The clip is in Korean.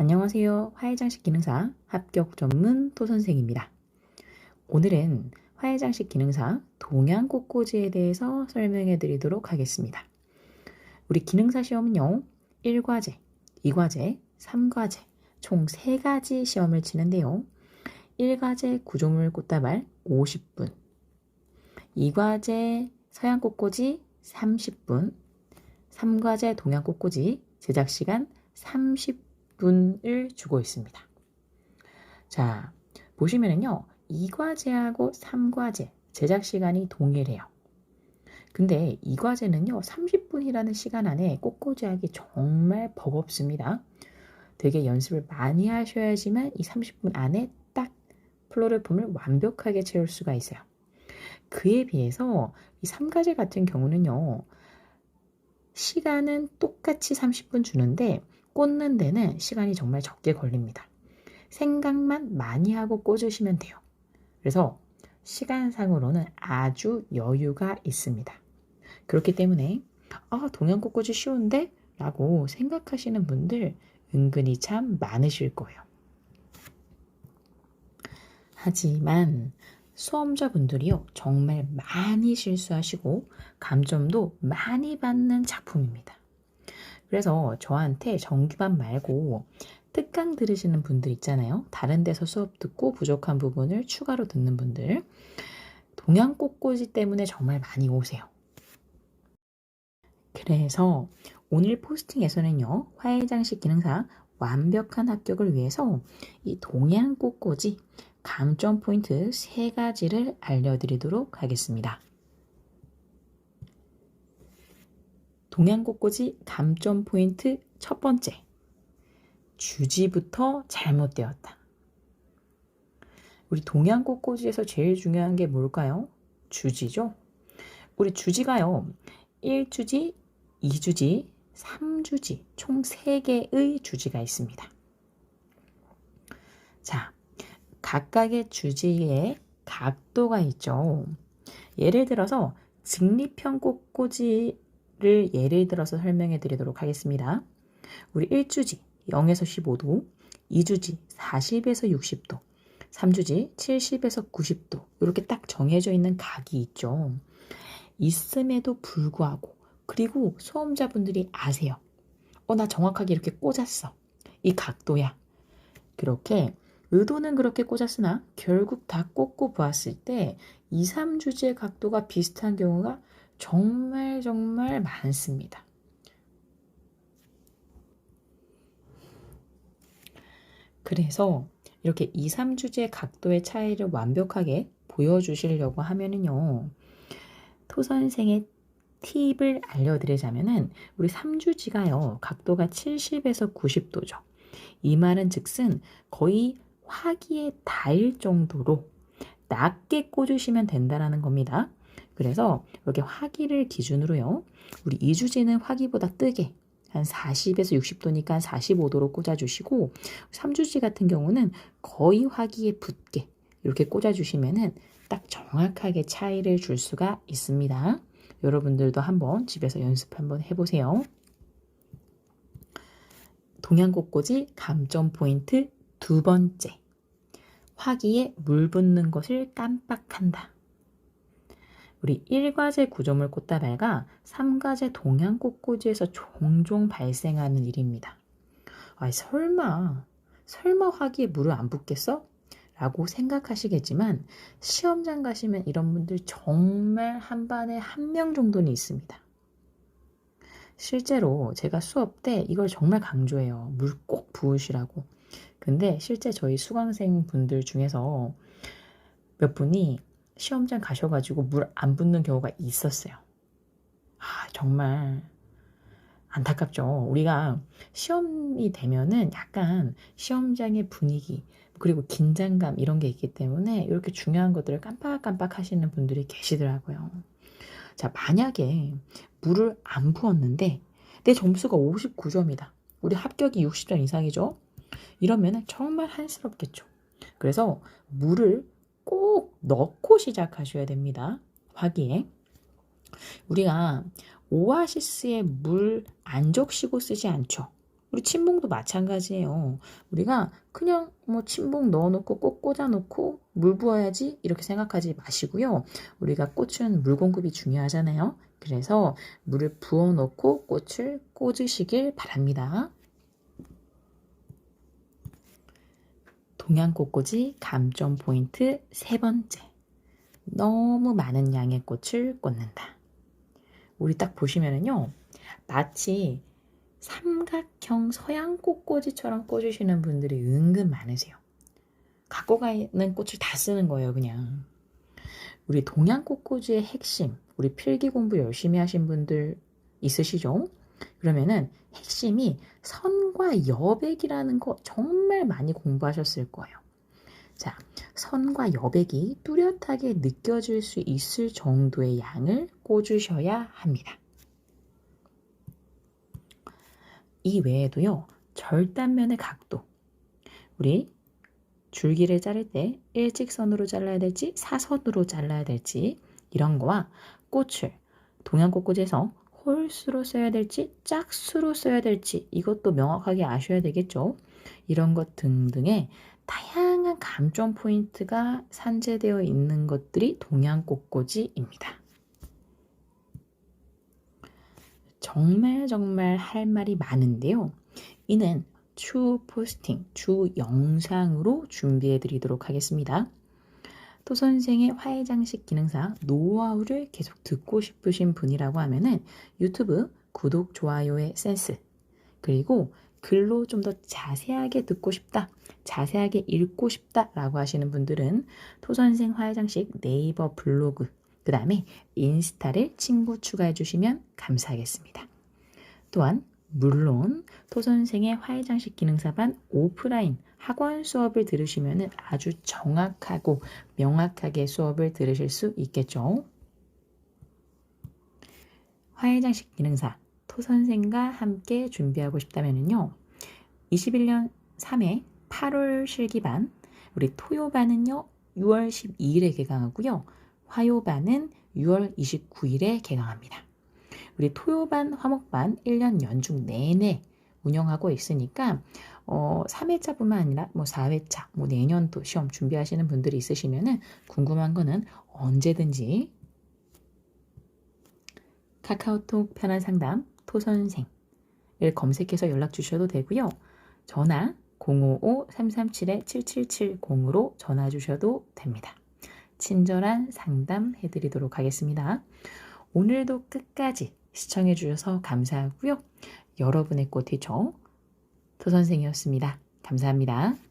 안녕하세요. 화해장식 기능사 합격 전문 토선생입니다. 오늘은 화해장식 기능사 동양 꽃꽂이에 대해서 설명해 드리도록 하겠습니다. 우리 기능사 시험은요. 1과제, 2과제, 3과제 총 3가지 시험을 치는데요. 1과제 구조물 꽃다발 50분 2과제 서양 꽃꽂이 30분 3과제 동양 꽃꽂이 제작 시간 30분 을 주고 있습니다. 자, 보시면은요. 2과제하고 3과제 제작 시간이 동일해요. 근데 2과제는요. 30분이라는 시간 안에 꽃꽂이 하기 정말 버겁습니다. 되게 연습을 많이 하셔야지만 이 30분 안에 딱 플로럴폼을 완벽하게 채울 수가 있어요. 그에 비해서 이 3과제 같은 경우는요. 시간은 똑같이 30분 주는데 꽂는 데는 시간이 정말 적게 걸립니다. 생각만 많이 하고 꽂으시면 돼요. 그래서 시간상으로는 아주 여유가 있습니다. 그렇기 때문에 아, 동양 꽃 꽂이 쉬운데? 라고 생각하시는 분들 은근히 참 많으실 거예요. 하지만 수험자분들이요, 정말 많이 실수하시고 감점도 많이 받는 작품입니다. 그래서 저한테 정규반 말고 특강 들으시는 분들 있잖아요. 다른 데서 수업 듣고 부족한 부분을 추가로 듣는 분들. 동양 꽃꽂이 때문에 정말 많이 오세요. 그래서 오늘 포스팅에서는요, 화해장식 기능사 완벽한 합격을 위해서 이 동양 꽃꽂이 감점 포인트 세 가지를 알려드리도록 하겠습니다. 동양 꽃꽂이 감점 포인트 첫 번째. 주지부터 잘못되었다. 우리 동양 꽃꽂이에서 제일 중요한 게 뭘까요? 주지죠? 우리 주지가요. 1주지, 2주지, 3주지, 총 3개의 주지가 있습니다. 자, 각각의 주지에 각도가 있죠. 예를 들어서 직립형 꽃꽂이 를 예를 들어서 설명해 드리도록 하겠습니다. 우리 1주지 0에서 15도, 2주지 40에서 60도, 3주지 70에서 90도 이렇게 딱 정해져 있는 각이 있죠. 있음에도 불구하고 그리고 수험자분들이 아세요. 어, 나 정확하게 이렇게 꽂았어. 이 각도야. 그렇게 의도는 그렇게 꽂았으나 결국 다 꽂고 보았을 때 2, 3주지의 각도가 비슷한 경우가 정말 정말 많습니다. 그래서 이렇게 2, 3주지의 각도의 차이를 완벽하게 보여주시려고 하면은요. 토선생의 팁을 알려드리자면은 우리 3주지가요. 각도가 70에서 90도죠. 이 말은 즉슨 거의 화기에 닿을 정도로 낮게 꽂으시면 된다라는 겁니다. 그래서 이렇게 화기를 기준으로요. 우리 2주지는 화기보다 뜨게 한 40에서 60도니까 한 45도로 꽂아주시고 3주지 같은 경우는 거의 화기에 붙게 이렇게 꽂아주시면은 딱 정확하게 차이를 줄 수가 있습니다. 여러분들도 한번 집에서 연습 한번 해보세요. 동양 꽃꽂이 감점 포인트 두 번째. 화기에 물 붓는 것을 깜빡한다. 우리 1과제 구조물 꽃다발과 3과제 동양 꽃꽂이에서 종종 발생하는 일입니다. 아, 설마, 설마 화기에 물을 안 붓겠어? 라고 생각하시겠지만 시험장 가시면 이런 분들 정말 한 반에 한 명 정도는 있습니다. 실제로 제가 수업 때 이걸 정말 강조해요. 물 꼭 부으시라고. 근데 실제 저희 수강생 분들 중에서 몇 분이 시험장 가셔가지고 물안 붓는 경우가 있었어요. 아, 정말 안타깝죠. 우리가 시험이 되면은 약간 시험장의 분위기, 그리고 긴장감 이런 게 있기 때문에 이렇게 중요한 것들을 깜빡깜빡 하시는 분들이 계시더라고요. 자, 만약에 물을 안 부었는데 내 점수가 59점이다. 우리 합격이 60점 이상이죠? 이러면 정말 한스럽겠죠. 그래서 물을 꼭 넣고 시작하셔야 됩니다. 화기에. 우리가 오아시스에 물 안 적시고 쓰지 않죠. 우리 침봉도 마찬가지예요. 우리가 그냥 뭐 침봉 넣어놓고 꽃 꽂아놓고 물 부어야지 이렇게 생각하지 마시고요. 우리가 꽃은 물 공급이 중요하잖아요. 그래서 물을 부어놓고 꽃을 꽂으시길 바랍니다. 동양 꽃꽂이 감점 포인트 세 번째. 너무 많은 양의 꽃을 꽂는다. 우리 딱 보시면은요. 마치 삼각형 서양 꽃꽂이처럼 꽂으시는 분들이 은근 많으세요. 갖고 가는 꽃을 다 쓰는 거예요, 그냥. 우리 동양 꽃꽂이의 핵심, 우리 필기 공부 열심히 하신 분들 있으시죠? 그러면은 핵심이 선과 여백이라는 거 정말 많이 공부하셨을 거예요. 자, 선과 여백이 뚜렷하게 느껴질 수 있을 정도의 양을 꽂으셔야 합니다. 이 외에도요, 절단면의 각도. 우리 줄기를 자를 때 일직선으로 잘라야 될지 사선으로 잘라야 될지 이런 거와 꽃을 동양 꽃꽂이에서 홀수로 써야 될지 짝수로 써야 될지 이것도 명확하게 아셔야 되겠죠. 이런 것 등등의 다양한 감점 포인트가 산재되어 있는 것들이 동양 꽃꽂이입니다. 정말 정말 할 말이 많은데요. 이는 추 포스팅, 추 영상으로 준비해 드리도록 하겠습니다. 또 선생의 화해장식 기능사 노하우를 계속 듣고 싶으신 분이라고 하면은 유튜브 구독, 좋아요의 센스 그리고 글로 좀 더 자세하게 듣고 싶다, 자세하게 읽고 싶다라고 하시는 분들은 토선생 화해장식 네이버 블로그 그 다음에 인스타를 친구 추가해 주시면 감사하겠습니다. 또한 물론 토선생의 화해장식 기능사반 오프라인 학원 수업을 들으시면 아주 정확하고 명확하게 수업을 들으실 수 있겠죠. 화해장식 기능사 토선생과 함께 준비하고 싶다면요. 21년 3회 8월 실기반 우리 토요반은요. 6월 12일에 개강하고요. 화요반은 6월 29일에 개강합니다. 우리 토요반, 화목반 1년 연중 내내 운영하고 있으니까 어, 3회차뿐만 아니라 뭐 4회차, 뭐 내년도 시험 준비하시는 분들이 있으시면은 궁금한 거는 언제든지 카카오톡 편한 상담 토선생을 검색해서 연락 주셔도 되고요. 전화 055-337-7770으로 전화 주셔도 됩니다. 친절한 상담 해드리도록 하겠습니다. 오늘도 끝까지 시청해 주셔서 감사하고요. 여러분의 꽃이 저토 선생이었습니다. 감사합니다.